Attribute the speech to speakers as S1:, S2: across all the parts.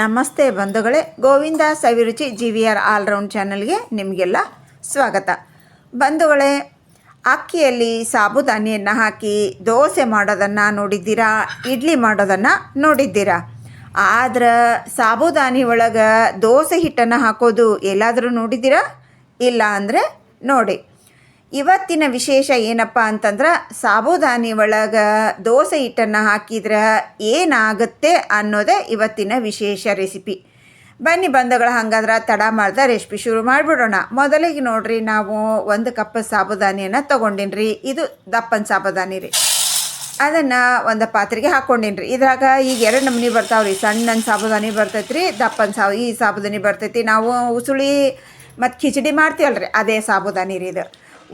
S1: ನಮಸ್ತೆ ಬಂಧುಗಳೇ, Govinda Saviruchi G V R all round ಚಾನಲ್ಗೆ ನಿಮಗೆಲ್ಲ ಸ್ವಾಗತ. ಬಂಧುಗಳೇ, ಅಕ್ಕಿಯಲ್ಲಿ ಸಾಬುದಾನಿಯನ್ನು ಹಾಕಿ ದೋಸೆ ಮಾಡೋದನ್ನು ನೋಡಿದ್ದೀರಾ, ಇಡ್ಲಿ ಮಾಡೋದನ್ನು ನೋಡಿದ್ದೀರಾ? ಆದ್ರೆ ಸಾಬುದಾನಿ ಒಳಗೆ ದೋಸೆ ಹಿಟ್ಟನ್ನು ಹಾಕೋದು ಎಲ್ಲಾದರೂ ನೋಡಿದ್ದೀರಾ? ಇಲ್ಲ ಅಂದರೆ ನೋಡಿ. ಇವತ್ತಿನ ವಿಶೇಷ ಏನಪ್ಪ ಅಂತಂದ್ರೆ ಸಾಬುದಾನಿ ಒಳಗೆ ದೋಸೆ ಹಿಟ್ಟನ್ನು ಹಾಕಿದ್ರೆ ಏನಾಗುತ್ತೆ ಅನ್ನೋದೇ ಇವತ್ತಿನ ವಿಶೇಷ ರೆಸಿಪಿ. ಬನ್ನಿ ಬಂಧುಗಳ, ಹಂಗಾದ್ರೆ ತಡ ಮಾಡ್ದೆ ರೆಸಿಪಿ ಶುರು ಮಾಡಿಬಿಡೋಣ. ಮೊದಲಿಗೆ ನೋಡ್ರಿ, ನಾವು ಒಂದು ಕಪ್ ಸಾಬುದಾನಿಯನ್ನು ತೊಗೊಂಡಿನಿ ರೀ ಇದು ದಪ್ಪನ ಸಾಬುದಾನಿ ರೀ. ಅದನ್ನು ಒಂದು ಪಾತ್ರೆಗೆ ಹಾಕ್ಕೊಂಡಿನಿ ರೀ ಇದ್ರಾಗ ಈಗ ಎರಡು ನಮೂನಿ ಬರ್ತಾವೆ ರೀ ಸಣ್ಣ ಸಾಬುದಾನಿ ಬರ್ತೈತೆ ರೀ ದಪ್ಪನ ಸಾ ಈ ಸಾಬುದಾನಿ ಬರ್ತೈತಿ. ನಾವು ಉಸುಳಿ ಮತ್ತು ಖಿಚಡಿ ಮಾಡ್ತೀವಲ್ಲ ರೀ ಅದೇ ಸಾಬುದಾನಿ ರೀ ಇದು.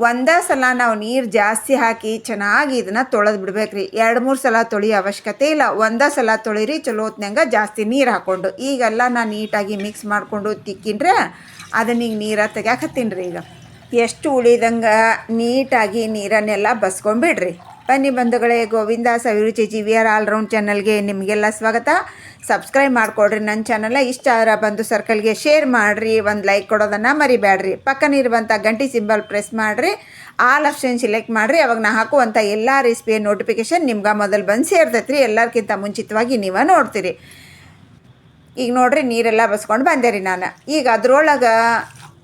S1: ಒಂದೇ ಸಲ ನಾವು ನೀರು ಜಾಸ್ತಿ ಹಾಕಿ ಚೆನ್ನಾಗಿ ಇದನ್ನು ತೊಳೆದು ಬಿಡ್ಬೇಕು ರೀ ಎರಡು, ಮೂರು ಸಲ ತೊಳೆಯೋ ಅವಶ್ಯಕತೆ ಇಲ್ಲ. ಒಂದೇ ಸಲ ತೊಳಿರಿ, ಚಲೋ ಹೊತ್ನಂಗೆ ಜಾಸ್ತಿ ನೀರು ಹಾಕ್ಕೊಂಡು ಈಗೆಲ್ಲ ನಾನು ನೀಟಾಗಿ ಮಿಕ್ಸ್ ಮಾಡಿಕೊಂಡು ತಿಕ್ಕಿನ್ರೆ ಅದನ್ನ ಈಗ ನೀರ ತೆಗ್ಯಾಕತ್ತೀನಿ ರೀ ಈಗ. ಎಷ್ಟು ಉಳಿದಂಗೆ ನೀಟಾಗಿ ನೀರನ್ನೆಲ್ಲ ಬಸ್ಕೊಂಡ್ಬಿಡ್ರಿ ಬನ್ನಿ ಬಂಧುಗಳೇ, Govinda Saviruchi G V R all round ಚಾನಲ್ಗೆ ನಿಮಗೆಲ್ಲ ಸ್ವಾಗತ. ಸಬ್ಸ್ಕ್ರೈಬ್ ಮಾಡಿಕೊಡ್ರಿ ನನ್ನ ಚಾನಲ್. ಇಷ್ಟ ಆದ್ರೆ ಬಂದು ಸರ್ಕಲ್ಗೆ ಶೇರ್ ಮಾಡಿರಿ, ಒಂದು ಲೈಕ್ ಕೊಡೋದನ್ನು ಮರಿಬೇಡ್ರಿ ಪಕ್ಕನಿರುವಂಥ ಗಂಟಿ ಸಿಂಬಲ್ ಪ್ರೆಸ್ ಮಾಡಿರಿ. ಆಲ್ ಆಪ್ಷನ್ ಸಿಲೆಕ್ಟ್ ಮಾಡಿರಿ. ಅವಾಗ ನಾ ಹಾಕುವಂಥ ಎಲ್ಲ ರೆಸಿಪಿಯ ನೋಟಿಫಿಕೇಷನ್ ನಿಮ್ಗೆ ಮೊದಲು ಬಂದು ಸೇರ್ತೈತೆ ರೀ ಎಲ್ಲರಿಗಿಂತ ಮುಂಚಿತವಾಗಿ ನೀವು ನೋಡ್ತೀರಿ. ಈಗ ನೋಡ್ರಿ ನೀರೆಲ್ಲ ಬಸ್ಕೊಂಡು ಬಂದೆ ರೀ ನಾನು. ಈಗ ಅದ್ರೊಳಗೆ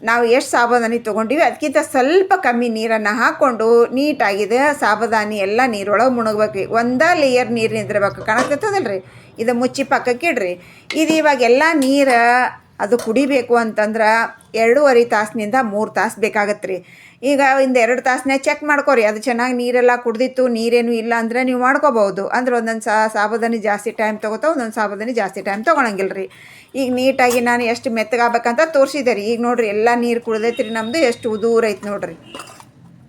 S1: ನಾವು ಎಷ್ಟು ಸಾಬದಾನಿ ತೊಗೊಂಡಿವಿ, ಅದಕ್ಕಿಂತ ಸ್ವಲ್ಪ ಕಮ್ಮಿ ನೀರನ್ನು ಹಾಕ್ಕೊಂಡು ನೀಟಾಗಿದೆ. ಸಾಬದಾನಿ ಎಲ್ಲ ನೀರೊಳಗೆ ಮುಣಗ್ಬೇಕು. ರೀ ಒಂದೇ ಲೇಯರ್ ನೀರು ನಿಂದಿರ್ಬೇಕು. ಕಾಣಕತ್ತದಲ್ಲ ರೀ ಇದು ಮುಚ್ಚಿ ಪಕ್ಕಕ್ಕೆ ಇಡ್ರಿ. ಇದು ಇವಾಗ ಎಲ್ಲ ನೀರು ಅದು ಕುಡಿಬೇಕು ಅಂತಂದ್ರೆ ಎರಡೂವರೆ ತಾಸಿನಿಂದ ಮೂರು ತಾಸು ಬೇಕಾಗತ್ತೆ ರೀ ಈಗ ಒಂದು ಎರಡು ತಾಸನ್ನೇ ಚೆಕ್ ಮಾಡ್ಕೊರಿ. ಅದು ಚೆನ್ನಾಗಿ ನೀರೆಲ್ಲ ಕುಡ್ದಿತ್ತು, ನೀರೇನು ಇಲ್ಲ ಅಂದರೆ ನೀವು ಮಾಡ್ಕೋಬೋದು ಅಂದ್ರೆ ಒಂದೊಂದು ಸಾಬುದಾನಿ ಜಾಸ್ತಿ ಟೈಮ್ ತೊಗೋತಾ, ಒಂದೊಂದು ಸಾಬುದಾನಿ ಜಾಸ್ತಿ ಟೈಮ್ ತೊಗೊಳಂಗಿಲ್ಲ ರೀ ಈಗ ನೀಟಾಗಿ ನಾನು ಎಷ್ಟು ಮೆತ್ತಗಾಗಬೇಕಂತ ತೋರಿಸಿದೆ ರೀ. ಈಗ ನೋಡ್ರಿ, ಎಲ್ಲ ನೀರು ಕುಡ್ದೈತ್ರಿ ನಮ್ಮದು ಎಷ್ಟು ಉದೂರ ಐತೆ ನೋಡ್ರಿ.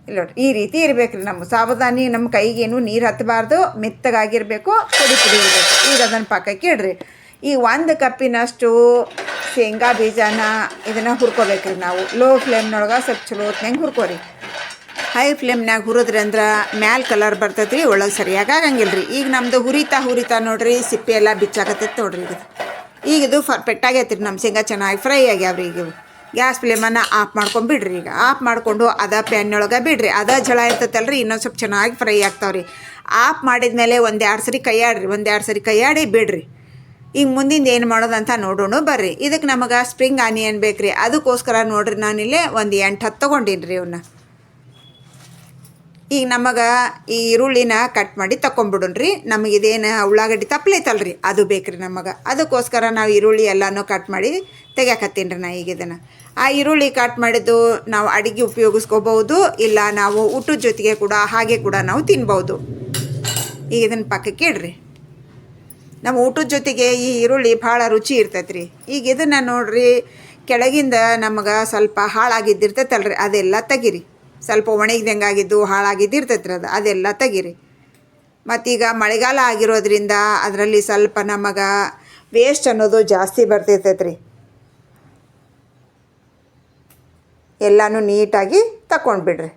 S1: ಇಲ್ಲ ನೋಡ್ರಿ, ಈ ರೀತಿ ಇರಬೇಕು ರೀ ನಮ್ಮ ಸಾಬುದಾನಿ ನಮ್ಮ ಕೈಗೇನು ನೀರು ಹತ್ತಬಾರ್ದು ಮೆತ್ತಗಾಗಿರಬೇಕು ಕುಡಿ ಪುಡಿ ಇರಬೇಕು ಈಗ ಅದನ್ನು ಪಕ್ಕಕ್ಕೆ ಇಡ್ರಿ. ಈ ಒಂದು ಕಪ್ಪಿನಷ್ಟು ಶೇಂಗಾ ಬೀಜನ ಇದನ್ನು ಹುರ್ಕೋಬೇಕು ರೀ ನಾವು ಲೋ ಫ್ಲೇಮ್ನೊಳಗೆ ಸ್ವಲ್ಪ ಚಲೋ ಹೊತ್ನಾಗ ಹುರ್ಕೋರಿ. ಹೈ ಫ್ಲೇಮ್ನಾಗ ಹುರಿದ್ರಿ ಅಂದ್ರೆ ಮ್ಯಾಲ ಕಲರ್ ಬರ್ತೈತೆ ಒಳಗೆ ಸರಿಯಾಗಿ ಆಗಂಗಿಲ್ಲ ರೀ ಈಗ ನಮ್ಮದು ಹುರಿತಾ ಹುರಿತಾ ನೋಡ್ರಿ, ಸಿಪ್ಪೆ ಎಲ್ಲ ಬಿಚ್ಚಾಕತ್ತೈತೆ ನೋಡ್ರಿ ಇದು ಈಗ ಇದು ಪರ್ಫೆಕ್ಟ್ ಆಗೈತೆ ರೀ ನಮ್ಮ ಶೇಂಗಾ ಚೆನ್ನಾಗಿ ಫ್ರೈ ಆಗ್ಯಾವ ರೀ ಈಗ ಗ್ಯಾಸ್ ಫ್ಲೇಮನ್ನು ಆಫ್ ಮಾಡ್ಕೊಂಡು ಬಿಡ್ರಿ ಈಗ. ಆಫ್ ಮಾಡಿಕೊಂಡು ಅದ ಪ್ಯಾನ್ನೊಳಗೆ ಬಿಡ್ರಿ. ಅದ ಜಳ ಇರ್ತೈತಲ್ಲ ರೀ ಇನ್ನೊಂದು ಸ್ವಲ್ಪ ಚೆನ್ನಾಗಿ ಫ್ರೈ ಆಗ್ತಾವ್ರಿ. ಆಫ್ ಮಾಡಿದ್ಮೇಲೆ ಒಂದು ಎರಡು ಸರಿ ಕೈಯಾಡ್ರಿ ಒಂದು ಎರಡು ಸರಿ ಕೈಯಾಡಿ ಬಿಡ್ರಿ. ಈಗ ಮುಂದಿಂದ ಏನು ಮಾಡೋದಂತ ನೋಡೋಣ, ಬರ್ರಿ. ಇದಕ್ಕೆ ನಮಗೆ ಸ್ಪ್ರಿಂಗ್ ಆನಿಯನ್ ಬೇಕು ರೀ ಅದಕ್ಕೋಸ್ಕರ ನೋಡ್ರಿ ನಾನಿಲ್ಲೇ ಒಂದು ಎಂಟು ಹತ್ತು ತೊಗೊಂಡೀನಿ ರೀ ಇವನ್ನ ಈಗ ನಮಗೆ ಈ ಈರುಳ್ಳಿನ ಕಟ್ ಮಾಡಿ ರೀ ನಮಗೆ ಇದೇನು ಉಳ್ಳಾಗಡ್ಡಿ ತಪ್ಪಲೈತಲ್ಲ ರೀ ಅದು ಬೇಕು ರೀ ನಮಗೆ. ಅದಕ್ಕೋಸ್ಕರ ನಾವು ಈರುಳ್ಳಿ ಎಲ್ಲನೂ ಕಟ್ ಮಾಡಿ ತೆಗ್ಯಾಕತ್ತೀನಿ ರೀ ನಾ ಈಗ ಇದನ್ನು. ಆ ಈರುಳ್ಳಿ ಕಟ್ ಮಾಡಿದ್ದು ನಾವು ಅಡುಗೆ ಉಪಯೋಗಿಸ್ಕೋಬಹುದು, ಇಲ್ಲ ನಾವು ಊಟದ ಜೊತೆಗೆ ಕೂಡ ಹಾಗೆ ಕೂಡ ನಾವು ತಿನ್ಬೋದು ಈಗ ಇದನ್ನು ಪಕ್ಕಕ್ಕೆ ಇಡ್ರಿ. ನಮ್ಮ ಊಟದ ಜೊತೆಗೆ ಈ ಈರುಳ್ಳಿ ಭಾಳ ರುಚಿ ಇರ್ತೈತೆ ರೀ ಈಗ ಇದನ್ನು ನೋಡ್ರಿ, ಕೆಳಗಿಂದ ನಮಗೆ ಸ್ವಲ್ಪ ಹಾಳಾಗಿದ್ದಿರ್ತೈತಲ್ಲ ರೀ ಅದೆಲ್ಲ ತೆಗಿರಿ. ಸ್ವಲ್ಪ ಒಣಗಿದಂಗೆ ಆಗಿದ್ದು ಇರ್ತೈತೆ ರೀ ಅದು, ಅದೆಲ್ಲ ತೆಗಿರಿ. ಮತ್ತೀಗ ಮಳೆಗಾಲ ಆಗಿರೋದ್ರಿಂದ ಅದರಲ್ಲಿ ಸ್ವಲ್ಪ ನಮಗೆ ವೇಸ್ಟ್ ಅನ್ನೋದು ಜಾಸ್ತಿ ಬರ್ತಿರ್ತೈತೆ ರೀ ಎಲ್ಲನೂ ನೀಟಾಗಿ ತಗೊಂಡ್ಬಿಡ್ರಿ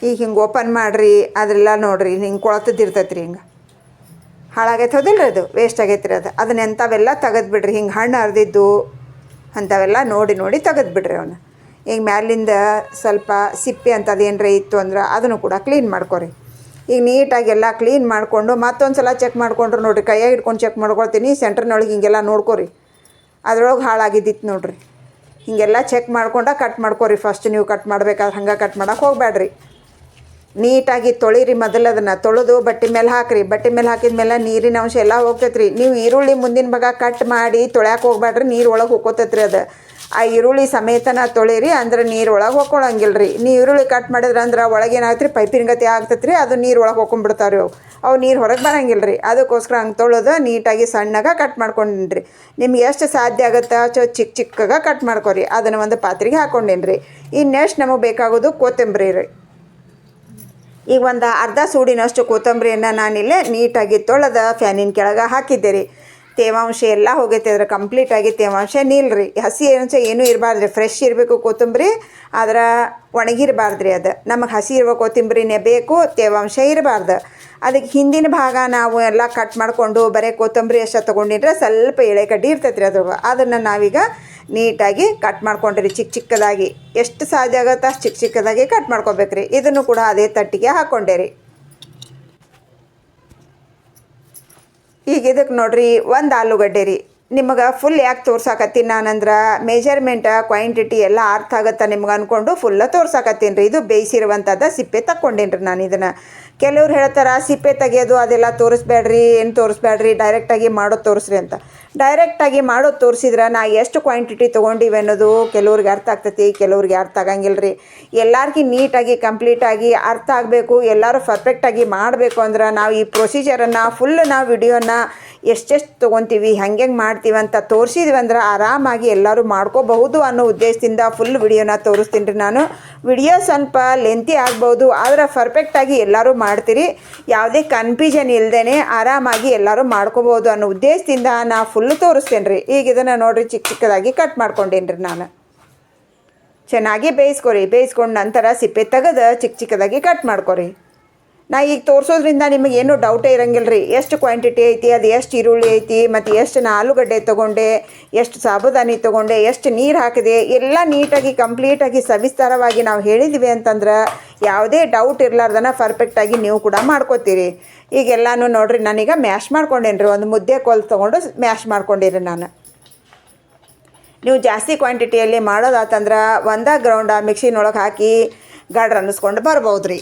S1: ಈಗ ಹಿಂಗೆ ಓಪನ್ ಮಾಡಿರಿ ಅದೆಲ್ಲ ನೋಡಿರಿ, ಹಿಂಗೆ ಕೊಳತದಿರ್ತೈತೆ ರೀ ಹಿಂಗೆ. ಹಾಳಾಗೈತೆ ಹೋದಿಲ್ಲ ಅದು? ವೇಸ್ಟ್ ಆಗೈತೆ ರೀ ಅದು. ಅದನ್ನ ಎಂಥವೆಲ್ಲ ತೆಗೆದು ಬಿಡ್ರಿ ಹಿಂಗೆ ಹಣ್ಣು ಅರ್ದಿದ್ದು ಅಂಥವೆಲ್ಲ ನೋಡಿ ನೋಡಿ ತೆಗೆದು ಬಿಡ್ರಿ ಅವನ್ನ ಈಗ ಮ್ಯಾಲಿಂದ ಸ್ವಲ್ಪ ಸಿಪ್ಪೆ ಅಂಥದ್ದು ಏನರ ಇತ್ತು ಅಂದ್ರೆ ಅದನ್ನು ಕೂಡ ಕ್ಲೀನ್ ಮಾಡ್ಕೊರಿ. ಈಗ ನೀಟಾಗಿ ಎಲ್ಲ ಕ್ಲೀನ್ ಮಾಡಿಕೊಂಡು ಮತ್ತೊಂದು ಸಲ ಚೆಕ್ ಮಾಡ್ಕೊಂಡ್ರು ನೋಡಿರಿ. ಕೈಯಾಗಿ ಹಿಡ್ಕೊಂಡು ಚೆಕ್ ಮಾಡ್ಕೊಳ್ತೀನಿ. ಸೆಂಟ್ರ್ನೊಳಗೆ ಹಿಂಗೆಲ್ಲ ನೋಡ್ಕೊರಿ. ಅದ್ರೊಳಗೆ ಹಾಳಾಗಿದ್ದಿತ್ತು ನೋಡ್ರಿ. ಹಿಂಗೆಲ್ಲ ಚೆಕ್ ಮಾಡ್ಕೊಂಡ ಕಟ್ ಮಾಡ್ಕೊರಿ. ಫಸ್ಟ್ ನೀವು ಕಟ್ ಮಾಡ್ಬೇಕಾದ್ರೆ ಹಂಗೆ ಕಟ್ ಮಾಡೋಕೆ ಹೋಗಬೇಡ್ರಿ ನೀಟಾಗಿ ತೊಳಿರಿ ಮೊದಲು ಅದನ್ನು. ತೊಳೆದು ಬಟ್ಟೆ ಮೇಲೆ ಹಾಕ್ರಿ. ಬಟ್ಟೆ ಮೇಲೆ ಹಾಕಿದ ಮೇಲೆ ನೀರಿನ ಅಂಶ ಎಲ್ಲ ಹೋಗ್ತೈತೆ ರೀ ನೀವು ಈರುಳ್ಳಿ ಮುಂದಿನ ಭಾಗ ಕಟ್ ಮಾಡಿ ತೊಳ್ಯಾಕೆ ಹೋಗ್ಬೇಡ್ರಿ ನೀರು ಒಳಗೆ ಹೋಗ್ಕೋತೈತೆ ರೀ ಅದು. ಆ ಈರುಳ್ಳಿ ಸಮೇತನ ತೊಳಿರಿ, ಅಂದ್ರೆ ನೀರು ಒಳಗೆ ರೀ ನೀವು ಈರುಳ್ಳಿ ಕಟ್ ಮಾಡಿದ್ರೆ ಅಂದ್ರೆ ಒಳಗೆ ಏನಾಗುತ್ತೆ ರೀ ಪೈಪಿನ ಗತಿ ಆಗ್ತೈತೆ ರೀ ಅದು ನೀರು ಒಳಗೆ ಹೋಗ್ಕೊಂಡ್ಬಿಡ್ತಾವೆ ಅವು. ಅವು ನೀರು ಹೊರಗೆ ಬರಂಗಿಲ್ಲ ರೀ ಅದಕ್ಕೋಸ್ಕರ ಹಂಗೆ ತೊಳೆದು ನೀಟಾಗಿ ಸಣ್ಣಗೆ ಕಟ್ ಮಾಡ್ಕೊಂಡಿನ್ರಿ ನಿಮ್ಗೆ ಎಷ್ಟು ಸಾಧ್ಯ ಆಗುತ್ತೆ ಅಷ್ಟು ಚಿಕ್ಕ ಚಿಕ್ಕಗೆ ಕಟ್ ಮಾಡ್ಕೊರಿ. ಅದನ್ನು ಒಂದು ಪಾತ್ರೆಗೆ ಹಾಕ್ಕೊಂಡೇನಿ ರೀ ಇನ್ನು ನೆಕ್ಸ್ಟ್ ನಮಗೆ ಬೇಕಾಗೋದು? ಕೊತ್ತಂಬರಿ ರೀ. ಈಗ ಒಂದು ಅರ್ಧ ಸೂಡಿನಷ್ಟು ಕೊತ್ತಂಬರಿಯನ್ನು ನಾನಿಲ್ಲೇ ನೀಟಾಗಿ ತೊಳೆದ ಫ್ಯಾನಿನ ಕೆಳಗೆ ಹಾಕಿದ್ದೆ ರೀ. ತೇವಾಂಶ ಎಲ್ಲ ಹೋಗೈತೆ, ಅದ್ರ ಕಂಪ್ಲೀಟಾಗಿ ತೇವಾಂಶ ನಿಲ್ರಿ ಹಸಿ ಅಂಶ ಏನೂ ಇರಬಾರ್ದ್ರಿ ಫ್ರೆಶ್ ಇರಬೇಕು ಕೊತ್ತಂಬರಿ, ಆದ್ರೆ ಒಣಗಿರಬಾರ್ದು ರೀ ಅದು. ನಮಗೆ ಹಸಿ ಇರುವ ಕೊತ್ತಂಬರಿನೇ ಬೇಕು, ತೇವಾಂಶ ಇರಬಾರ್ದು. ಅದಕ್ಕೆ ಹಿಂದಿನ ಭಾಗ ನಾವು ಎಲ್ಲ ಕಟ್ ಮಾಡಿಕೊಂಡು ಬರೇ ಕೊತ್ತಂಬರಿ ಅಷ್ಟು ತೊಗೊಂಡಿದ್ರೆ ಸ್ವಲ್ಪ ಎಳೆ ಕಡ್ಡಿ ಇರ್ತೈತೆ ರೀ ಅದ್ರ ಅದನ್ನು ನಾವೀಗ ನೀಟಾಗಿ ಕಟ್ ಮಾಡ್ಕೊಂಡ್ರಿ. ಚಿಕ್ಕ ಚಿಕ್ಕದಾಗಿ ಎಷ್ಟು ಸಾಧ್ಯ ಆಗುತ್ತೆ ಅಷ್ಟು ಚಿಕ್ಕ ಚಿಕ್ಕದಾಗಿ ಕಟ್ ಮಾಡ್ಕೊಬೇಕ್ರಿ. ಇದನ್ನು ಕೂಡ ಅದೇ ತಟ್ಟಿಗೆ ಹಾಕ್ಕೊಂಡೆ ರೀ ಈಗ ಇದಕ್ಕೆ ನೋಡ್ರಿ ಒಂದು ಆಲೂಗಡ್ಡೆ ರೀ. ನಿಮಗೆ ಫುಲ್ ಯಾಕೆ ತೋರ್ಸಾಕತ್ತೀನಿ ನಾನಂದ್ರೆ ಮೆಜರ್ಮೆಂಟ ಕ್ವಾಂಟಿಟಿ ಎಲ್ಲ ಅರ್ಥ ಆಗುತ್ತೆ ನಿಮ್ಗೆ ಅಂದ್ಕೊಂಡು ಫುಲ್ಲ ತೋರ್ಸಾಕತ್ತೀನಿ ರೀ. ಇದು ಬೇಯಿಸಿರುವಂಥದ್ದು ಸಿಪ್ಪೆ ತಕ್ಕೊಂಡೇನ್ರಿ ನಾನು ಇದನ್ನು. ಕೆಲವ್ರು ಹೇಳ್ತಾರೆ, ಸಿಪ್ಪೆ ತೆಗೆಯೋದು ಅದೆಲ್ಲ ತೋರಿಸ್ಬೇಡ್ರಿ, ಏನು ತೋರಿಸ್ಬೇಡ್ರಿ ಡೈರೆಕ್ಟಾಗಿ ಮಾಡೋದು ತೋರಿಸ್ರಿ ಅಂತ. ಡೈರೆಕ್ಟಾಗಿ ಮಾಡೋದು ತೋರಿಸಿದ್ರೆ ನಾ ಎಷ್ಟು ಕ್ವಾಂಟಿಟಿ ತೊಗೊಂಡಿವಿ ಅನ್ನೋದು ಕೆಲವ್ರಿಗೆ ಅರ್ಥ ಆಗ್ತೈತಿ, ಕೆಲವ್ರಿಗೆ ಅರ್ಥ ಆಗಂಗಿಲ್ಲ ರೀ ಎಲ್ಲರಿಗೂ ನೀಟಾಗಿ ಕಂಪ್ಲೀಟಾಗಿ ಅರ್ಥ ಆಗಬೇಕು, ಎಲ್ಲರೂ ಪರ್ಫೆಕ್ಟಾಗಿ ಮಾಡಬೇಕು ಅಂದ್ರೆ ನಾವು ಈ ಪ್ರೊಸೀಜರನ್ನು ಫುಲ್ ನಾವು ವಿಡಿಯೋನ ಎಷ್ಟೆಷ್ಟು ತೊಗೊತೀವಿ ಹೆಂಗೆ ಮಾಡ್ತೀವಿ ಅಂತ ತೋರಿಸಿದ್ವಿ ಅಂದ್ರೆ ಆರಾಮಾಗಿ ಎಲ್ಲರೂ ಮಾಡ್ಕೋಬಹುದು ಅನ್ನೋ ಉದ್ದೇಶದಿಂದ ಫುಲ್ ವಿಡಿಯೋನ ತೋರಿಸ್ತೀನಿ ರೀ ನಾನು. ವಿಡಿಯೋ ಸ್ವಲ್ಪ ಲೆಂತಿ ಆಗ್ಬೋದು, ಆದರೆ ಪರ್ಫೆಕ್ಟಾಗಿ ಎಲ್ಲರೂ ಮಾಡ್ತೀರಿ. ಯಾವುದೇ ಕನ್ಫ್ಯೂಷನ್ ಇಲ್ಲದೇ ಆರಾಮಾಗಿ ಎಲ್ಲರೂ ಮಾಡ್ಕೋಬೋದು ಅನ್ನೋ ಉದ್ದೇಶದಿಂದ ನಾ ಫುಲ್ ತೋರಿಸ್ತೇನೆ ರೀ. ಈಗ ಇದನ್ನು ನೋಡಿರಿ ಚಿಕ್ಕ ಚಿಕ್ಕದಾಗಿ ಕಟ್ ಮಾಡ್ಕೊಂಡೇನಿ ರೀ ನಾನು. ಚೆನ್ನಾಗಿ ಬೇಯಿಸ್ಕೊರಿ, ಬೇಯಿಸ್ಕೊಂಡು ನಂತರ ಸಿಪ್ಪೆ ತೆಗೆದು ಚಿಕ್ಕ ಚಿಕ್ಕದಾಗಿ ಕಟ್ ಮಾಡ್ಕೊರಿ. ನಾ ಈಗ ತೋರಿಸೋದ್ರಿಂದ ನಿಮಗೆ ಏನೂ ಡೌಟೇ ಇರಂಗಿಲ್ಲ ರೀ ಎಷ್ಟು ಕ್ವಾಂಟಿಟಿ ಐತಿ, ಅದು ಎಷ್ಟು ಈರುಳ್ಳಿ ಐತಿ, ಮತ್ತು ಎಷ್ಟು ನಾ ಆಲೂಗಡ್ಡೆ ತೊಗೊಂಡೆ, ಎಷ್ಟು ಸಾಬುದಾನಿ ತೊಗೊಂಡೆ, ಎಷ್ಟು ನೀರು ಹಾಕಿದೆ, ಎಲ್ಲ ನೀಟಾಗಿ ಕಂಪ್ಲೀಟಾಗಿ ಸವಿಸ್ತಾರವಾಗಿ ನಾವು ಹೇಳಿದ್ವಿ ಅಂತಂದ್ರೆ ಯಾವುದೇ ಡೌಟ್ ಇರಲಾರ್ದನ ಪರ್ಫೆಕ್ಟಾಗಿ ನೀವು ಕೂಡ ಮಾಡ್ಕೋತೀರಿ. ಈಗೆಲ್ಲನೂ ನೋಡಿರಿ, ನಾನೀಗ ಮ್ಯಾಶ್ ಮಾಡ್ಕೊಂಡೇನಿ ರೀ ಒಂದು ಮುದ್ದೆ ಕೋಲ್ ತೊಗೊಂಡು ಮ್ಯಾಶ್ ಮಾಡ್ಕೊಂಡಿರಿ ನಾನು. ನೀವು ಜಾಸ್ತಿ ಕ್ವಾಂಟಿಟಿಯಲ್ಲಿ ಮಾಡೋದಾತಂದ್ರೆ ಒಂದೇ ಗ್ರೌಂಡ ಮಿಕ್ಸಿನೊಳಗೆ ಹಾಕಿ ಗಾಡ್ರ ಅನ್ನಿಸ್ಕೊಂಡು ಬರ್ಬೋದು ರೀ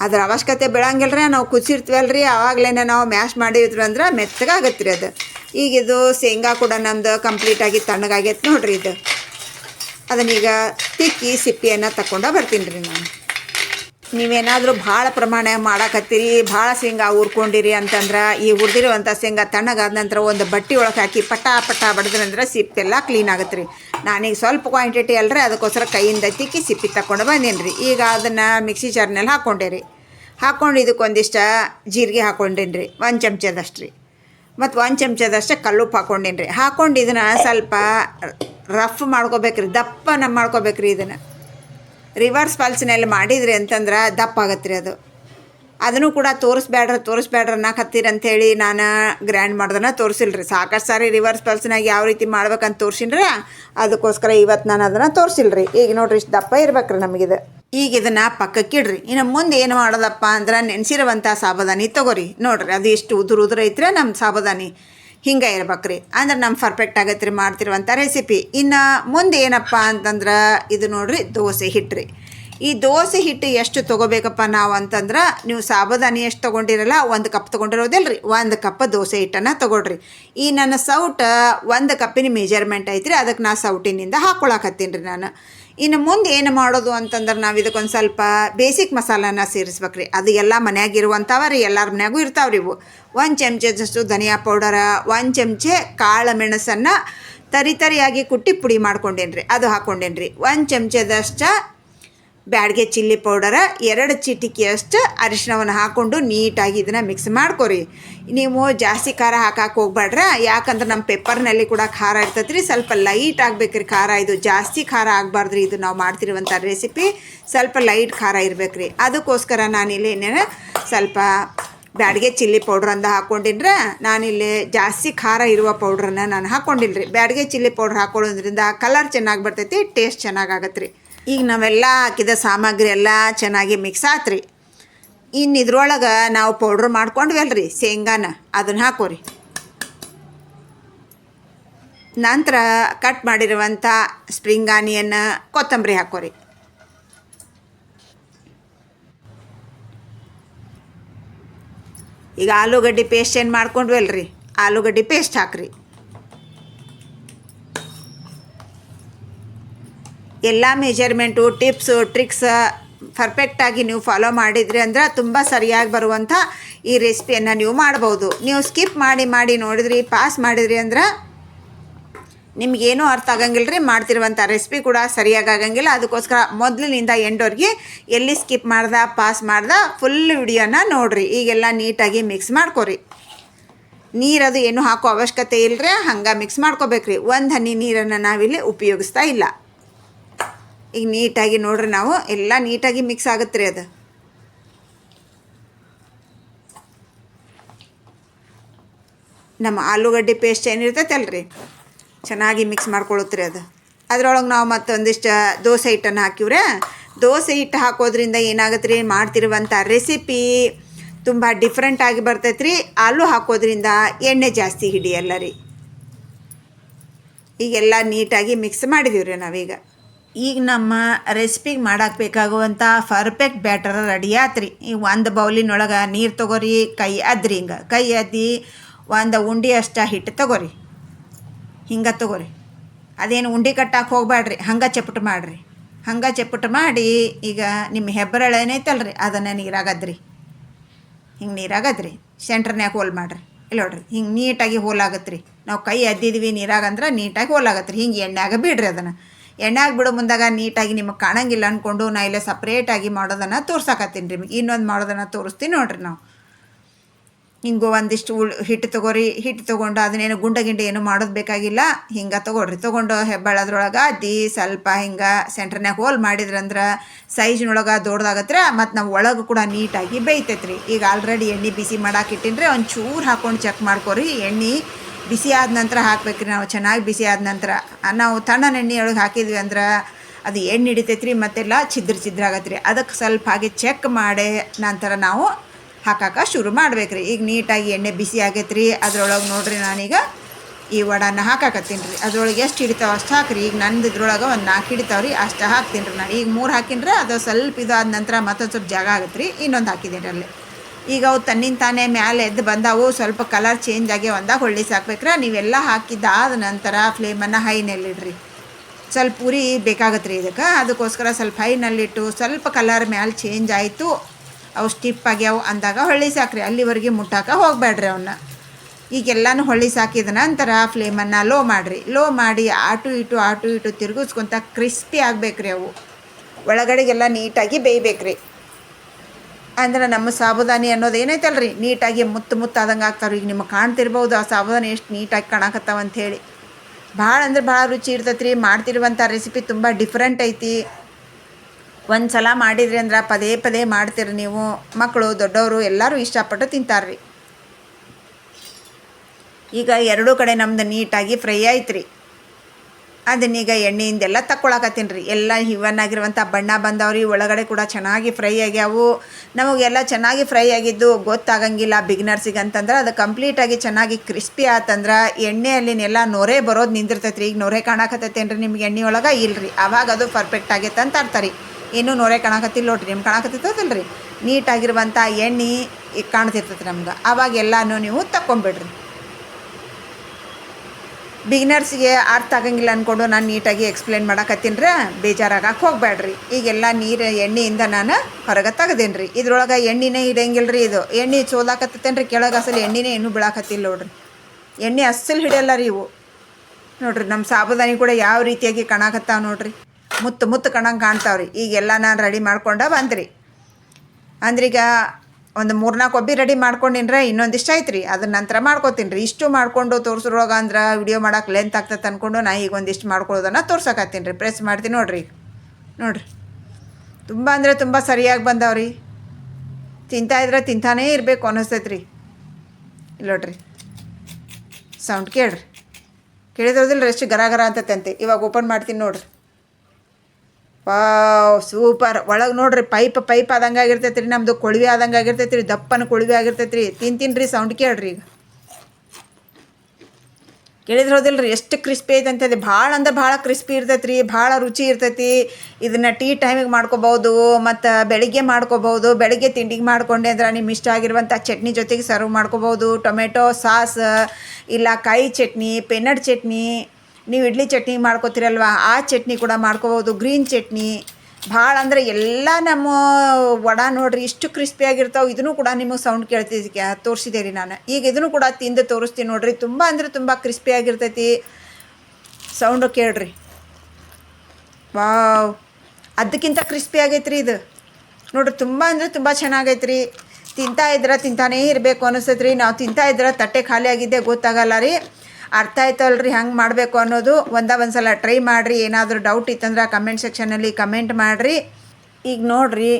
S1: ಅದ್ರ ಅವಶ್ಯಕತೆ ಬೀಳಂಗಿಲ್ಲ ನಾವು ಕುದಿಸಿರ್ತೀವಲ್ಲ ಆವಾಗಲೇ ನಾವು ಮ್ಯಾಶ್ ಮಾಡಿದ್ರು ಅಂದ್ರೆ ಮೆತ್ತಗಾಗತ್ತೆ ರೀ ಅದು. ಈಗ ಇದು ಶೇಂಗಾ ಕೂಡ ನಮ್ದು ಕಂಪ್ಲೀಟಾಗಿ ತಣ್ಣಗಾಗೈತೆ ನೋಡಿರಿ ಇದು. ಅದನ್ನೀಗ ತಿಕ್ಕಿ ಸಿಪ್ಪಿಯನ್ನು ತಗೊಂಡು ಬರ್ತೀನಿ ರೀ ನಾನು. ನೀವೇನಾದರೂ ಭಾಳ ಪ್ರಮಾಣ ಮಾಡಾಕತ್ತೀರಿ, ಭಾಳ ಶೇಂಗಾ ಹುರ್ಕೊಂಡಿರಿ ಅಂತಂದ್ರೆ, ಈ ಹುರಿದಿರುವಂಥ ಶೇಂಗಾ ತಣ್ಣಗಾದ ನಂತರ ಒಂದು ಬಟ್ಟೆ ಒಳಗೆ ಹಾಕಿ ಪಟ ಪಟ ಬಡ್ದ್ರಂದ್ರೆ ಸಿಪ್ಪೆಲ್ಲ ಕ್ಲೀನ್ ಆಗುತ್ತೆ ರೀ ನಾನೀಗ ಸ್ವಲ್ಪ ಕ್ವಾಂಟಿಟಿ ಅಲ್ರಿ, ಅದಕ್ಕೋಸ್ಕರ ಕೈಯಿಂದ ತಿಕ್ಕಿ ಸಿಪ್ಪಿ ತಗೊಂಡು ಬಂದೀನಿ ರೀ ಈಗ ಅದನ್ನು ಮಿಕ್ಸಿ ಜಾರ್ನಲ್ಲಿ ಹಾಕ್ಕೊಂಡೆ ರೀ ಹಾಕ್ಕೊಂಡು ಇದಕ್ಕೊಂದಿಷ್ಟು ಜೀರಿಗೆ ಹಾಕ್ಕೊಂಡೇನಿ ರೀ ಒಂದು ಚಮಚದಷ್ಟು ರೀ ಮತ್ತು ಒಂದು ಚಮಚದಷ್ಟು ಕಲ್ಲುಪ್ಪು ಹಾಕ್ಕೊಂಡೇನಿ ರೀ ಹಾಕ್ಕೊಂಡು ಇದನ್ನು ಸ್ವಲ್ಪ ರಫ್ ಮಾಡ್ಕೋಬೇಕ್ರಿ, ದಪ್ಪನ ಮಾಡ್ಕೋಬೇಕ್ರಿ ಇದನ್ನು. ರಿವರ್ಸ್ ಪಲ್ಸ್ನಲ್ಲಿ ಮಾಡಿದ್ರಿ ಅಂತಂದ್ರೆ ದಪ್ಪ ಆಗತ್ತೆ ರೀ ಅದು. ಅದನ್ನು ಕೂಡ ತೋರಿಸ್ಬೇಡ್ರ ತೋರಿಸ್ಬೇಡ್ರ ಅನ್ನಕತ್ತೀರಿ ಅಂಥೇಳಿ ನಾನು ಗ್ರ್ಯಾಂಡ್ ಮಾಡ್ದನ್ನ ತೋರಿಸಿಲ್ಲ ರೀ ಸಾಕಷ್ಟು ಸಾರಿ ರಿವರ್ಸ್ ಪಲ್ಸ್ನಾಗ ಯಾವ ರೀತಿ ಮಾಡ್ಬೇಕಂತ ತೋರಿಸಿನ್ರ, ಅದಕ್ಕೋಸ್ಕರ ಇವತ್ತು ನಾನು ಅದನ್ನು ತೋರಿಸಿಲ್ಲ ರೀ ಈಗ ನೋಡ್ರಿ ಇಷ್ಟು ದಪ್ಪ ಇರ್ಬೇಕ್ರಿ ನಮಗಿದು. ಈಗ ಇದನ್ನು ಪಕ್ಕಕ್ಕೆ ಇಡ್ರಿ. ಇನ್ನು ಮುಂದೆ ಏನು ಮಾಡೋದಪ್ಪ ಅಂದ್ರೆ ನೆನೆಸಿರುವಂಥ ಸಾಬದಾನಿ ತೊಗೋರಿ. ನೋಡ್ರಿ ಅದು ಎಷ್ಟು ಉದುರು ಉದುರು ಐತ್ರಿ ನಮ್ಮ ಸಾಬುದಾನಿ. ಹಿಂಗೆ ಇರ್ಬೇಕ್ರಿ. ಅಂದ್ರೆ ನಮ್ಮ ಪರ್ಫೆಕ್ಟ್ ಆಗತ್ತೆ ರೀ ಮಾಡ್ತಿರುವಂಥ ರೆಸಿಪಿ ಇನ್ನು ಮುಂದೆ ಏನಪ್ಪ ಅಂತಂದ್ರೆ ಇದು ನೋಡ್ರಿ, ದೋಸೆ ಹಿಟ್ಟು ರೀ ಈ ದೋಸೆ ಹಿಟ್ಟು ಎಷ್ಟು ತೊಗೋಬೇಕಪ್ಪ ನಾವು ಅಂತಂದ್ರೆ, ನೀವು ಸಾಬುದಾನಿ ಎಷ್ಟು ತೊಗೊಂಡಿರಲ್ಲ, ಒಂದು ಕಪ್ ತೊಗೊಂಡಿರೋದಿಲ್ಲ ರೀ ಒಂದು ಕಪ್ ದೋಸೆ ಹಿಟ್ಟನ್ನು ತೊಗೊಳ್ರಿ. ಈ ನನ್ನ ಸೌಟ ಒಂದು ಕಪ್ಪಿನ ಮೆಜರ್ಮೆಂಟ್ ಐತ್ರಿ ಅದಕ್ಕೆ ನಾ ಸೌಟಿನಿಂದ ಹಾಕ್ಕೊಳಕತ್ತೀನಿ ರೀ ನಾನು. ಇನ್ನು ಮುಂದೆ ಏನು ಮಾಡೋದು ಅಂತಂದ್ರೆ ನಾವು ಇದಕ್ಕೊಂದು ಸ್ವಲ್ಪ ಬೇಸಿಕ್ ಮಸಾಲಾನ ಸೇರಿಸ್ಬೇಕ್ರಿ. ಅದು ಎಲ್ಲ ಮನ್ಯಾಗ ಇರುವಂಥವ ರೀ ಎಲ್ಲರ ಮನ್ಯಾಗೂ ಇರ್ತಾವೆ ರೀ ಇವು. ಒಂದು ಚಮಚದಷ್ಟು ಧನಿಯಾ ಪೌಡರ, ಒಂದು ಚಮಚೆ ಕಾಳು ಮೆಣಸನ್ನು ತರಿ ತರಿಯಾಗಿ ಕುಟ್ಟಿ ಪುಡಿ ಮಾಡ್ಕೊಂಡೇನ್ರಿ. ರೀ ಅದು ಹಾಕ್ಕೊಂಡೇನ್ರಿ ರೀ ಒಂದು ಚಮಚದಷ್ಟು ಬ್ಯಾಡ್ಗೆ ಚಿಲ್ಲಿ ಪೌಡರ, ಎರಡು ಚಿಟಿಕೆಯಷ್ಟು ಅರಿಶಿಣವನ್ನು ಹಾಕ್ಕೊಂಡು ನೀಟಾಗಿ ಇದನ್ನು ಮಿಕ್ಸ್ ಮಾಡ್ಕೊರಿ. ನೀವು ಜಾಸ್ತಿ ಖಾರ ಹಾಕಕ್ಕೆ ಹೋಗ್ಬೇಡ್ರ ಯಾಕಂದ್ರೆ ನಮ್ಮ ಪೆಪ್ಪರ್ನಲ್ಲಿ ಕೂಡ ಖಾರ ಇರ್ತೈತೆ ರೀ ಸ್ವಲ್ಪ ಲೈಟ್ ಆಗ್ಬೇಕ್ರಿ ಖಾರ. ಇದು ಜಾಸ್ತಿ ಖಾರ ಆಗಬಾರ್ದು ರೀ ಇದು ನಾವು ಮಾಡ್ತಿರುವಂಥ ರೆಸಿಪಿ ಸ್ವಲ್ಪ ಲೈಟ್ ಖಾರ ಇರಬೇಕ್ರಿ. ಅದಕ್ಕೋಸ್ಕರ ನಾನಿಲ್ಲಿ ಏನೇನು ಸ್ವಲ್ಪ ಬ್ಯಾಡ್ಗೆ ಚಿಲ್ಲಿ ಪೌಡ್ರ್ ಅಂತ ಹಾಕ್ಕೊಂಡಿನ್ರೆ ನಾನಿಲ್ಲಿ ಜಾಸ್ತಿ ಖಾರ ಇರುವ ಪೌಡ್ರನ್ನ ನಾನು ಹಾಕ್ಕೊಂಡಿಲ್ಲ ರೀ ಬ್ಯಾಡ್ಗೆ ಚಿಲ್ಲಿ ಪೌಡ್ರ್ ಹಾಕೊಳ್ಳೋದ್ರಿಂದ ಕಲರ್ ಚೆನ್ನಾಗಿ ಬರ್ತೈತಿ ಟೇಸ್ಟ್ ಚೆನ್ನಾಗಿ ಆಗತ್ತೆ ರೀ ಈಗ ನಾವೆಲ್ಲ ಹಾಕಿದ ಸಾಮಗ್ರಿ ಎಲ್ಲ ಚೆನ್ನಾಗಿ ಮಿಕ್ಸ್ ಆತ್ರಿ. ಇನ್ನು ಇದ್ರೊಳಗೆ ನಾವು ಪೌಡ್ರ್ ಮಾಡ್ಕೊಂಡ್ವಲ್ಲ ರೀ ಶೇಂಗಾನ. ಅದನ್ನು ಹಾಕೋರಿ. ನಂತರ ಕಟ್ ಮಾಡಿರುವಂಥ ಸ್ಪ್ರಿಂಗ್ ಆನಿಯನ್ ಕೊತ್ತಂಬರಿ ಹಾಕೋರಿ. ಈಗ ಆಲೂಗಡ್ಡೆ ಪೇಸ್ಟ್ ಏನು ಮಾಡ್ಕೊಂಡ್ವಲ್ಲ ರೀ ಆಲೂಗಡ್ಡೆ ಪೇಸ್ಟ್ ಹಾಕ್ರಿ. ಎಲ್ಲ ಮೆಜರ್ಮೆಂಟು ಟಿಪ್ಸು ಟ್ರಿಕ್ಸ್ ಪರ್ಫೆಕ್ಟಾಗಿ ನೀವು ಫಾಲೋ ಮಾಡಿದ್ರಿ ಅಂದ್ರೆ ತುಂಬ ಸರಿಯಾಗಿ ಬರುವಂಥ ಈ ರೆಸಿಪಿಯನ್ನು ನೀವು ಮಾಡ್ಬೋದು. ನೀವು ಸ್ಕಿಪ್ ಮಾಡಿ ಮಾಡಿ ನೋಡಿದ್ರಿ ಪಾಸ್ ಮಾಡಿದ್ರಿ ಅಂದ್ರೆ ನಿಮಗೇನೂ ಅರ್ಥ ಆಗಂಗಿಲ್ಲ ರೀ ಮಾಡ್ತಿರುವಂಥ ರೆಸಿಪಿ ಕೂಡ ಸರಿಯಾಗಿ ಆಗಂಗಿಲ್ಲ. ಅದಕ್ಕೋಸ್ಕರ ಮೊದಲಿನಿಂದ ಎಂಡೋರ್ಗೆ ಎಲ್ಲಿ ಸ್ಕಿಪ್ ಮಾಡ್ದ ಪಾಸ್ ಮಾಡ್ದ ಫುಲ್ ವಿಡಿಯೋನ ನೋಡಿರಿ. ಈಗೆಲ್ಲ ನೀಟಾಗಿ ಮಿಕ್ಸ್ ಮಾಡ್ಕೊರಿ. ನೀರದು ಏನು ಹಾಕೋ ಅವಶ್ಯಕತೆ ಇಲ್ಲರಿ ಹಂಗೆ ಮಿಕ್ಸ್ ಮಾಡ್ಕೋಬೇಕ್ರಿ. ಒಂದು ಹನಿ ನೀರನ್ನು ನಾವಿಲ್ಲಿ ಉಪಯೋಗಿಸ್ತಾ ಇಲ್ಲ. ಈಗ ನೀಟಾಗಿ ನೋಡ್ರಿ ನಾವು. ಎಲ್ಲ ನೀಟಾಗಿ ಮಿಕ್ಸ್ ಆಗುತ್ತೆ ರೀ ಅದು. ನಮ್ಮ ಆಲೂಗಡ್ಡೆ ಪೇಸ್ಟ್ ಏನಿರ್ತೈತೆ ಅಲ್ರಿ? ಚೆನ್ನಾಗಿ ಮಿಕ್ಸ್ ಮಾಡ್ಕೊಳ್ಳುತ್ತೆ ಅದು. ಅದರೊಳಗೆ ನಾವು ಮತ್ತೊಂದಿಷ್ಟು ದೋಸೆ ಹಿಟ್ಟನ್ನು ಹಾಕಿವ್ರೆ. ದೋಸೆ ಹಿಟ್ಟು ಹಾಕೋದ್ರಿಂದ ಏನಾಗುತ್ತೆ ರೀ ಮಾಡ್ತಿರುವಂಥ ರೆಸಿಪಿ ತುಂಬ ಡಿಫ್ರೆಂಟಾಗಿ ಬರ್ತೈತೆ ರೀ ಆಲೂ ಹಾಕೋದ್ರಿಂದ ಎಣ್ಣೆ ಜಾಸ್ತಿ ಹಿಡಿಯಲ್ಲ ರೀ. ಈಗೆಲ್ಲ ನೀಟಾಗಿ ಮಿಕ್ಸ್ ಮಾಡಿದೀವಿ ರೀ ನಾವೀಗ. ಈಗ ನಮ್ಮ ರೆಸಿಪಿಗೆ ಮಾಡಕ್ಕೆ ಬೇಕಾಗುವಂಥ ಪರ್ಫೆಕ್ಟ್ ಬ್ಯಾಟರ್ ರೆಡಿ ಆತ್ರಿ. ಈಗ ಒಂದು ಬೌಲಿನೊಳಗೆ ನೀರು ತೊಗೋರಿ, ಕೈ ಅದ್ರಿ ಹಿಂಗೆ. ಕೈ ಅದ್ದಿ ಒಂದು ಉಂಡೆ ಅಷ್ಟು ಹಿಟ್ಟು ತೊಗೋರಿ. ಹಿಂಗೆ ತೊಗೋರಿ. ಅದೇನು ಉಂಡೆ ಕಟ್ಟಕ್ಕೆ ಹೋಗ್ಬೇಡ್ರಿ ಹಂಗೆ ಚಪ್ಪಟ್ಟು ಮಾಡಿರಿ. ಹಂಗೆ ಚಪ್ಪಟ್ಟು ಮಾಡಿ ಈಗ ನಿಮ್ಮ ಹೆಬ್ಬರಳು ಐತಲ್ರಿ ಅದನ್ನು ನೀರಾಗದ್ರಿ. ಹಿಂಗೆ ನೀರಾಗದ್ರಿ. ಸೆಂಟ್ರ್ನ್ಯಾಗ ಹೋಲ್ ಮಾಡಿರಿ. ಇಲ್ಲ ನೋಡ್ರಿ, ಹಿಂಗೆ ನೀಟಾಗಿ ಹೋಲಾಗತ್ತೆ ರೀ ನಾವು ಕೈ ಅದ್ದಿದ್ವಿ, ನೀರಾಗಂದ್ರೆ ನೀಟಾಗಿ ಹೋಲಾಗತ್ತೆ ರೀ ಹಿಂಗೆ ಎಣ್ಣೆಯಾಗ ಬಿಡ್ರಿ ಅದನ್ನು. ಎಣ್ಣೆಯಾಗ ಬಿಡೋ ಮುಂದಾಗ ನೀಟಾಗಿ ನಿಮಗೆ ಕಾಣಂಗಿಲ್ಲ ಅಂದ್ಕೊಂಡು ನಾ ಇಲ್ಲೇ ಸಪ್ರೇಟಾಗಿ ಮಾಡೋದನ್ನು ತೋರ್ಸಾಕತ್ತೀನಿ ರೀ. ಇನ್ನೊಂದು ಮಾಡೋದನ್ನು ತೋರಿಸ್ತೀನಿ ನೋಡ್ರಿ ನಾವು. ಹಿಂಗೆ ಒಂದಿಷ್ಟು ಉಳ್ ಹಿಟ್ಟು ತೊಗೋರಿ, ಹಿಟ್ಟು ತೊಗೊಂಡು ಅದನ್ನೇನು ಗುಂಡ ಗಿಂಡ ಏನು ಮಾಡೋದು ಬೇಕಾಗಿಲ್ಲ. ಹಿಂಗೆ ತೊಗೊಳ್ರಿ ತೊಗೊಂಡು ಹೆಬ್ಬಾಳದ್ರೊಳಗೆ ಅದ್ದಿ ಸ್ವಲ್ಪ ಹಿಂಗೆ ಸೆಂಟ್ರನ್ಯಾಗ ಹೋಲ್ ಮಾಡಿದ್ರಂದ್ರೆ ಸೈಜ್ನೊಳಗೆ ದೊಡ್ಡದಾಗತ್ರೆ ಮತ್ತು ನಾವು ಒಳಗೆ ಕೂಡ ನೀಟಾಗಿ ಬೇಯ್ತೈತ್ರಿ. ಈಗ ಆಲ್ರೆಡಿ ಎಣ್ಣೆ ಬಿಸಿ ಮಾಡಾಕಿಟ್ಟಿನ್ರಿ ಒಂದು ಚೂರು ಹಾಕ್ಕೊಂಡು ಚೆಕ್ ಮಾಡ್ಕೊರಿ. ಎಣ್ಣೆ ಬಿಸಿ ಆದ ನಂತರ ಹಾಕ್ಬೇಕ್ರಿ ನಾವು, ಚೆನ್ನಾಗಿ ಬಿಸಿ ಆದ ನಂತರ. ನಾವು ತಣ್ಣನ ಎಣ್ಣೆ ಒಳಗೆ ಹಾಕಿದ್ವಿ ಅಂದ್ರೆ ಅದು ಎಣ್ಣೆ ಹಿಡಿತೈತೆ ರೀ ಮತ್ತೆಲ್ಲ ಛಿದ್ರ ಛಿದ್ರ ಆಗತ್ತೆ ರೀ ಅದಕ್ಕೆ ಸ್ವಲ್ಪ ಹಾಗೆ ಚೆಕ್ ಮಾಡಿ ನಂತರ ನಾವು ಹಾಕಕ್ಕೆ ಶುರು ಮಾಡ್ಬೇಕ್ರಿ. ಈಗ ನೀಟಾಗಿ ಎಣ್ಣೆ ಬಿಸಿ ಆಗೈತೆ ರೀ ಅದ್ರೊಳಗೆ ನೋಡ್ರಿ ನಾನೀಗ ಈ ವಡಾನ ಹಾಕಾಕತ್ತೀನಿ. ರೀ ಅದ್ರೊಳಗೆ ಎಷ್ಟು ಹಿಡಿತಾವೆ ಅಷ್ಟು ಹಾಕ್ರಿ. ಈಗ ನಂದು ಇದ್ರೊಳಗೆ ಒಂದು ನಾಲ್ಕು ಹಿಡಿತಾವೆ ರೀ ಅಷ್ಟು ಹಾಕ್ತೀನಿ ರೀ ನಾನು. ಈಗ ಮೂರು ಹಾಕಿನ್ರೆ, ಅದು ಸ್ವಲ್ಪ ಇದಾದ ನಂತರ ಮತ್ತೊಂದು ಸ್ವಲ್ಪ ಜಾಗ ಆಗತ್ತೆ ರೀ ಇನ್ನೊಂದು ಹಾಕಿದ್ದೀನಿ ಅಲ್ಲಿ. ಈಗ ಅವು ತನ್ನಿಂದ ತಾನೇ ಮ್ಯಾಲೆ ಎದ್ದು ಬಂದವು. ಸ್ವಲ್ಪ ಕಲರ್ ಚೇಂಜ್ ಆಗಿ ಒಂದಾಗ ಹೊಳ್ಳಿ ಸಾಕ್ಬೇಕ್ರೆ. ನೀವೆಲ್ಲ ಹಾಕಿದ್ದಾದ ನಂತರ ಫ್ಲೇಮನ್ನು ಹೈನಲ್ಲಿಡ್ರಿ ಸ್ವಲ್ಪ ಉರಿ ಬೇಕಾಗತ್ತೆ ರೀ ಇದಕ್ಕೆ. ಅದಕ್ಕೋಸ್ಕರ ಸ್ವಲ್ಪ ಹೈನಲ್ಲಿಟ್ಟು ಸ್ವಲ್ಪ ಕಲರ್ ಮ್ಯಾಲೆ ಚೇಂಜ್ ಆಯಿತು. ಅವು ಸ್ಟಿಪ್ ಆಗ್ಯಾವು ಅಂದಾಗ ಹೊಳ್ಳಿ ಸಾಕ್ರಿ. ಅಲ್ಲಿವರೆಗೆ ಮುಟ್ಟಾಕ ಹೋಗಬೇಡ್ರಿ ಅವನ್ನ ಈಗೆಲ್ಲನೂ ಹೊಳ್ಳಿ ಸಾಕಿದ ನಂತರ ಫ್ಲೇಮನ್ನು ಲೋ ಮಾಡಿರಿ. ಲೋ ಮಾಡಿ ಆಟು ಇಟು ಆಟು ಇಟು ತಿರುಗಿಸ್ಕೊಂತ ಕ್ರಿಸ್ಪಿ ಆಗಬೇಕ್ರಿ ಅವು. ಒಳಗಡೆಗೆಲ್ಲ ನೀಟಾಗಿ ಬೇಯ್ಬೇಕ್ರಿ. ಅಂದ್ರೆ ನಮ್ಮ ಸಾಬುದಾನಿ ಅನ್ನೋದು ಏನೈತಲ್ರಿ? ನೀಟಾಗಿ ಮುತ್ತು ಮುತ್ತಾದಂಗೆ ಆಗ್ತಾವ್ರಿ. ಈಗ ನಿಮಗೆ ಕಾಣ್ತಿರ್ಬೋದು, ಆ ಸಾಬುದಾನಿ ಎಷ್ಟು ನೀಟಾಗಿ ಕಾಣಕತ್ತಾವ ಅಂಥೇಳಿ ಭಾಳ ಅಂದ್ರೆ ಭಾಳ ರುಚಿ ಇರ್ತೈತೆ ರೀ ಮಾಡ್ತಿರುವಂಥ ರೆಸಿಪಿ ತುಂಬ ಡಿಫ್ರೆಂಟ್ ಐತಿ. ಒಂದು ಸಲ ಮಾಡಿದ್ರಿ ಅಂದ್ರೆ ಪದೇ ಪದೇ ಮಾಡ್ತೀರಿ ನೀವು. ಮಕ್ಕಳು ದೊಡ್ಡವರು ಎಲ್ಲರೂ ಇಷ್ಟಪಟ್ಟು ತಿಂತಾರ್ರಿ. ಈಗ ಎರಡೂ ಕಡೆ ನಮ್ದು ನೀಟಾಗಿ ಫ್ರೈ ಆಯ್ತು ರೀ ಅದನ್ನೀಗ ಎಣ್ಣೆಯಿಂದೆಲ್ಲ ತಕ್ಕೊಳಕತ್ತೀನಿ ರೀ. ಎಲ್ಲ ಇವನ್ ಆಗಿರುವಂಥ ಬಣ್ಣ ಬಂದವ್ರಿ, ಒಳಗಡೆ ಕೂಡ ಚೆನ್ನಾಗಿ ಫ್ರೈ ಆಗ್ಯಾವು. ನಮಗೆಲ್ಲ ಚೆನ್ನಾಗಿ ಫ್ರೈ ಆಗಿದ್ದು ಗೊತ್ತಾಗಂಗಿಲ್ಲ ಬಿಗ್ನರ್ಸಿಗೆ ಅಂತಂದ್ರೆ ಅದು ಕಂಪ್ಲೀಟಾಗಿ ಚೆನ್ನಾಗಿ ಕ್ರಿಸ್ಪಿ ಆತಂದ್ರೆ ಎಣ್ಣೆಯಲ್ಲಿನೆಲ್ಲ ನೊರೆ ಬರೋದು ನಿಂದಿರ್ತೈತೆ ರೀ ಈಗ ನೊರೆ ಕಾಣಕತ್ತೈತೇನ್ರಿ ನಿಮ್ಗೆ ಎಣ್ಣೆ ಒಳಗೆ ಇಲ್ರಿ. ಅವಾಗ ಅದು ಪರ್ಫೆಕ್ಟ್ ಆಗೈತೆ ಅಂತ ಅರ್ತಾರೆ ಇನ್ನೂ ನೊರೆ ಕಾಣಕತ್ತಿಲ್ಲ ನೋಡ್ರಿ. ನಿಮ್ಗೆ ಕಾಣಕತ್ತಿತ್ತಲ್ರಿ ನೀಟಾಗಿರುವಂಥ ಎಣ್ಣೆ ಈಗ ಕಾಣ್ತಿರ್ತೈತೆ ನಮ್ಗೆ. ಅವಾಗ ಎಲ್ಲನೂ ನೀವು ತಕ್ಕೊಂಬಿಡ್ರಿ. ಬಿಗಿನರ್ಸ್ಗೆ ಅರ್ಥ ಆಗಂಗಿಲ್ಲ ಅಂದ್ಕೊಂಡು ನಾನು ನೀಟಾಗಿ ಎಕ್ಸ್ಪ್ಲೇನ್ ಮಾಡಕತ್ತೀನಿ ಬೇಜಾರಾಗಕ್ಕೆ ಹೋಗ್ಬೇಡ್ರಿ ಈಗೆಲ್ಲ ನೀರು ಎಣ್ಣೆಯಿಂದ ನಾನು ಹೊರಗೆ ತೆಗ್ದೇನಿ ರೀ ಇದ್ರೊಳಗೆ ಎಣ್ಣೆನೇ ಹಿಡಿಯಂಗಿಲ್ಲ ರೀ ಇದು. ಎಣ್ಣೆ ಚೋಲಾಕತ್ತೇನ್ರಿ ಕೆಳಗೆ ಅಸಲು ಎಣ್ಣೆನೇ ಇನ್ನೂ ಬಿಳಾಕತ್ತಿಲ್ಲ ನೋಡ್ರಿ. ಎಣ್ಣೆ ಅಸಲು ಹಿಡಿಯಲ್ಲ ರೀ ಇವು. ನೋಡ್ರಿ ನಮ್ಮ ಸಾಬುದಾನಿ ಕೂಡ ಯಾವ ರೀತಿಯಾಗಿ ಕಾಣಕತ್ತಾವ ನೋಡ್ರಿ. ಮುತ್ತು ಮುತ್ತು ಕಣಂಗೆ ಕಾಣ್ತಾವ್ರಿ. ಈಗೆಲ್ಲ ನಾನು ರೆಡಿ ಮಾಡ್ಕೊಂಡ ಬಂದ್ರಿ. ಅಂದ್ರೀಗ ಒಂದು ಮೂರ್ನಾಲ್ಕು ಒಬ್ಬಿ ರೆಡಿ ಮಾಡ್ಕೊಂಡಿನ್ರೆ ಇನ್ನೊಂದಿಷ್ಟು ಐತೆ ರೀ ಅದನ್ನ ನಂತರ ಮಾಡ್ಕೊತೀನಿ ರೀ ಇಷ್ಟು ಮಾಡ್ಕೊಂಡು ತೋರಿಸ್ರೋಗ ಅಂದ್ರೆ ವಿಡಿಯೋ ಮಾಡಕ್ಕೆ ಲೆಂತ್ ಆಗ್ತದೆ ಅಂದ್ಕೊಂಡು ನಾ ಈಗ ಒಂದಿಷ್ಟು ಮಾಡ್ಕೊಳ್ಳೋದನ್ನು ತೋರ್ಸಕತ್ತೀನಿ ರೀ ಪ್ರೆಸ್ ಮಾಡ್ತೀನಿ ನೋಡಿರಿ. ನೋಡಿರಿ. ತುಂಬ ಅಂದರೆ ತುಂಬ ಸರಿಯಾಗಿ ಬಂದವ್ರಿ. ತಿಂತಾ ಇದ್ರೆ ತಿಂತಾನೇ ಇರಬೇಕು ಅನ್ನಿಸ್ತೈತೆ ರೀ ಇಲ್ಲ ನೋಡ್ರಿ. ಸೌಂಡ್ ಕೇಳ್ರಿ. ಕೇಳಿದ್ರದಿಲ್ಲ ರೆಸ್ಟ್ ಗರ ಗರ ತಂತೆ. ಇವಾಗ ಓಪನ್ ಮಾಡ್ತೀನಿ ನೋಡ್ರಿ. ವಾವ್ ಸೂಪರ್ ಒಳಗೆ ನೋಡ್ರಿ ಪೈಪ್ ಪೈಪ್ ಆದಂಗೆ ಆಗಿರ್ತೈತೆ ರೀ ನಮ್ಮದು ಕೊಳವೆ ಆದಂಗೆ ಆಗಿರ್ತೈತೆ ರೀ ದಪ್ಪನ ಕೊಳವೆ ಆಗಿರ್ತೈತೆ ರೀ ತಿಂತೀನಿ ರೀ ಸೌಂಡ್ ಕೇಳ್ರಿ ಈಗ. ಕೇಳಿದ್ರೆ ಹೋದಿಲ್ಲ ರೀ ಎಷ್ಟು ಕ್ರಿಸ್ಪಿ ಐತೆ ಅಂತದೆ ಭಾಳ ಅಂದ್ರೆ ಭಾಳ ಕ್ರಿಸ್ಪಿ ಇರ್ತೈತೆ ರೀ ಭಾಳ ರುಚಿ ಇರ್ತೈತಿ. ಇದನ್ನು ಟೀ ಟೈಮಿಗೆ ಮಾಡ್ಕೋಬೋದು ಮತ್ತು ಬೆಳಿಗ್ಗೆ ಮಾಡ್ಕೋಬೋದು ಬೆಳಿಗ್ಗೆ ತಿಂಡಿಗೆ ಮಾಡ್ಕೊಂಡೆ ಅಂದ್ರೆ ನಿಮ್ಮ ಇಷ್ಟ ಆಗಿರುವಂಥ ಚಟ್ನಿ ಜೊತೆಗೆ ಸರ್ವ್ ಮಾಡ್ಕೋಬೋದು ಟೊಮೆಟೊ ಸಾಸ್, ಇಲ್ಲ ಕಾಯಿ ಚಟ್ನಿ ಪೆನ್ನಡ್ ಚಟ್ನಿ. ನೀವು ಇಡ್ಲಿ ಚಟ್ನಿ ಮಾಡ್ಕೋತೀರಲ್ವ? ಆ ಚಟ್ನಿ ಕೂಡ ಮಾಡ್ಕೋಬೋದು. ಗ್ರೀನ್ ಚಟ್ನಿ. ಭಾಳ ಅಂದ್ರೆ ಎಲ್ಲ ನಮ್ಮ ವಡ ನೋಡ್ರಿ ಇಷ್ಟು ಕ್ರಿಸ್ಪಿಯಾಗಿರ್ತಾವೆ ಇದನ್ನು ಕೂಡ ನಿಮಗೆ ಸೌಂಡ್ ಕೇಳ್ತಿದ್ದಕ್ಕೆ ತೋರಿಸಿದೆ ರೀ ನಾನು. ಈಗ ಇದನ್ನು ಕೂಡ ತಿಂದು ತೋರಿಸ್ತೀನಿ ನೋಡ್ರಿ. ತುಂಬ ಅಂದ್ರೆ ತುಂಬ ಕ್ರಿಸ್ಪಿಯಾಗಿರ್ತೈತಿ ಸೌಂಡು ಕೇಳ್ರಿ. ವಾವ್ ಅದಕ್ಕಿಂತ ಕ್ರಿಸ್ಪಿ ಆಗೈತೆ ರೀ ಇದು. ನೋಡ್ರಿ, ತುಂಬ ಅಂದರೆ ತುಂಬ ಚೆನ್ನಾಗೈತೆ ರೀ ತಿಂತಾ ಇದ್ರೆ ತಿಂತಾನೇ ಇರಬೇಕು ಅನಿಸ್ತೈತೆ ರೀ ನಾವು ತಿಂತಾ ಇದ್ರೆ ತಟ್ಟೆ ಖಾಲಿ ಆಗಿದ್ದೆ ಗೊತ್ತಾಗಲ್ಲ ರೀ. ಅರ್ಥ ಆಯ್ತಲ್ರಿ, ಹಂಗೆ ಮಾಡಬೇಕು ಅನ್ನೋದು. ಒಂದ ಒಂದು ಸಲ ಟ್ರೈ ಮಾಡಿರಿ, ಏನಾದರೂ ಡೌಟ್ ಇತ್ತಂದ್ರೆ ಕಮೆಂಟ್ ಸೆಕ್ಷನಲ್ಲಿ ಕಮೆಂಟ್ ಮಾಡಿರಿ. ಈಗ ನೋಡಿರಿ,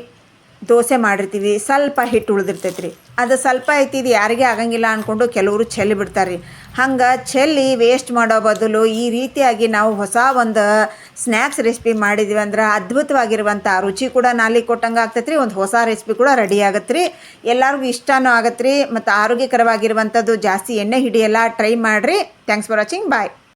S1: ದೋಸೆ ಮಾಡಿರ್ತೀವಿ, ಸ್ವಲ್ಪ ಹಿಟ್ಟು ಉಳಿದಿರ್ತೈತೆ ರೀ ಅದು ಸ್ವಲ್ಪ ಐತಿ ಇದು ಯಾರಿಗೆ ಆಗಂಗಿಲ್ಲ ಅಂದ್ಕೊಂಡು ಕೆಲವರು ಚೆಲ್ಲಿ ಬಿಡ್ತಾರೆ ರೀ ಹಂಗೆ ಚೆಲ್ಲಿ ವೇಸ್ಟ್ ಮಾಡೋ ಬದಲು ಈ ರೀತಿಯಾಗಿ ನಾವು ಹೊಸ ಒಂದು ಸ್ನ್ಯಾಕ್ಸ್ ರೆಸಿಪಿ ಮಾಡಿದ್ವಿ ಅಂದ್ರೆ ಅದ್ಭುತವಾಗಿರುವಂಥ ರುಚಿ ಕೂಡ ನಾಲಿಗೆ ಕೊಟ್ಟಂಗೆ ಆಗ್ತೈತೆ ರೀ ಒಂದು ಹೊಸ ರೆಸಿಪಿ ಕೂಡ ರೆಡಿ ಆಗತ್ತೆ ರೀ ಎಲ್ಲರಿಗೂ ಇಷ್ಟನೂ ಆಗತ್ತೆ ರೀ ಮತ್ತು ಆರೋಗ್ಯಕರವಾಗಿರುವಂಥದ್ದು ಜಾಸ್ತಿ ಎಣ್ಣೆ ಹಿಡಿಯಲ್ಲ ಟ್ರೈ ಮಾಡಿರಿ. Thanks for watching bye